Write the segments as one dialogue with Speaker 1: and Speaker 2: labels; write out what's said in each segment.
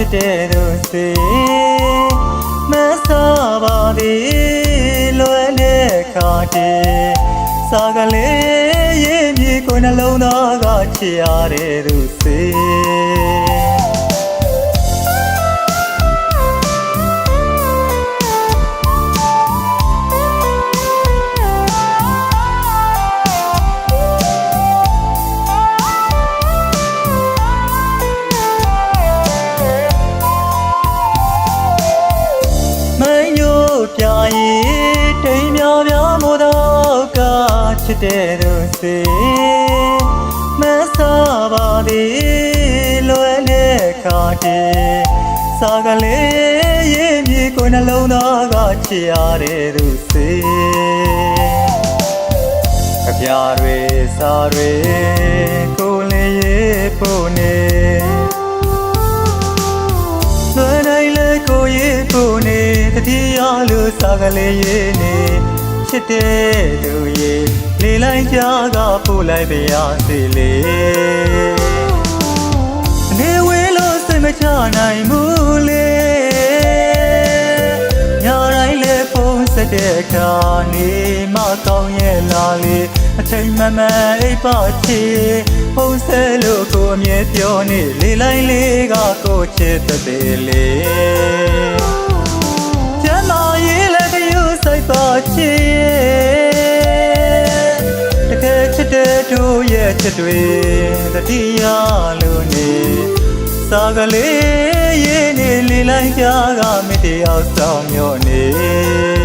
Speaker 1: ချစ်တဲ့သူစီမဆာပါသည်လွယ်တဲ့ခါတည်းစာကလေးရင်မြေကိုယ်နှလုံးသားကချစ်ရတဲ့သူစီ ချစ်တဲ့သူစီမဆာပါသည်လွယ်တဲ့ခါတည်းစာကလေးရင်မြေကိုယ်နှလုံးသားကချစ်ရတဲ့သူစီကြပြတွေစာတွေကိုယ်လေးရေးဖို့နေလွယ်နိုင်လေကိုရေးဖို့နေတတိယလူစားကလေးရေးနေ ချစ်တဲ့သူရေးလေလိုက်ကြကပို့လိုက်ပါရစေလေနေဝေးလို့စိတ်မချနိုင်ဘူးလေညတိုင်းလေဖုန်းဆက်တဲ့အခါနေမကောင်းရဲ့လားလေအချိန်မမှန်အိပ်ပါချေဖုန်းဆက်လို့ကိုအမြဲပြောနေလေလိုက်လေးကကိုချစ်တဲ့သေးလေကျ တို့ရဲ့ချစ်တွေတတိယလို့နေစာကလေးရေးနေလေလိုက်ကြကမတရားဆောင်မျောနေ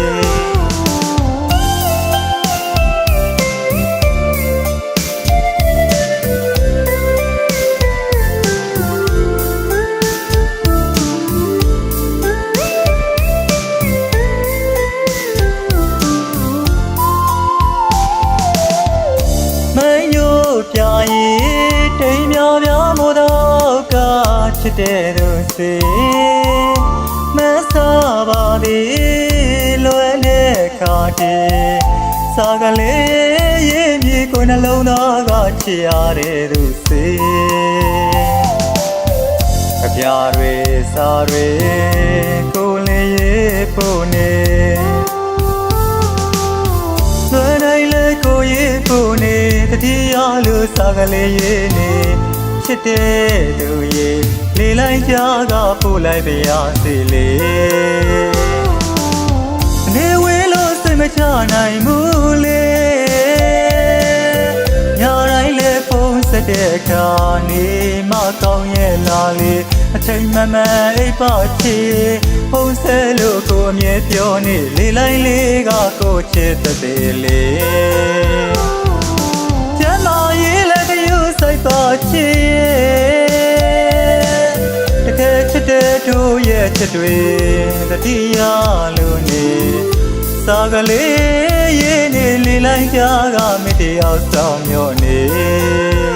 Speaker 1: ချစ်တဲ့သူစီမဆာပါသည်လွယ်တဲ့ခါတည်းစာကလေးရင်မြေကိုယ်နှလုံးသားကချစ်ရတဲ့သူစီကြပြတွေစာတွေကိုယ်လေးရေးဖို့နေလွယ်နိုင်လေကိုရေးဖို့နေတတိယလူစားကလေးရေးနေ ချစ်တဲ့သူရေးလေလိုက်ကြကပို့လိုက်ပါရစေလေနေဝေးလို့စိတ်မချနိုင်ဘူးလေညတိုင်းလေဖုန်းဆက်တဲ့အခါနေမကောင်းရဲ့လားလေအချိန်မမှန်အိပ်ပါချေဖုန်းဆက်လို့ကိုအမြဲပြောနေလေလိုက်လေးကကိုချစ်တဲ့သေးလေ စိတ်ပါချေတကယ်ချစ်တဲ့တို့ရဲ့ချစ်တွေတတိယလို့နေစာကလေးရေးနေလေလိုက်ကြကမတရားဆောင်မျောနေ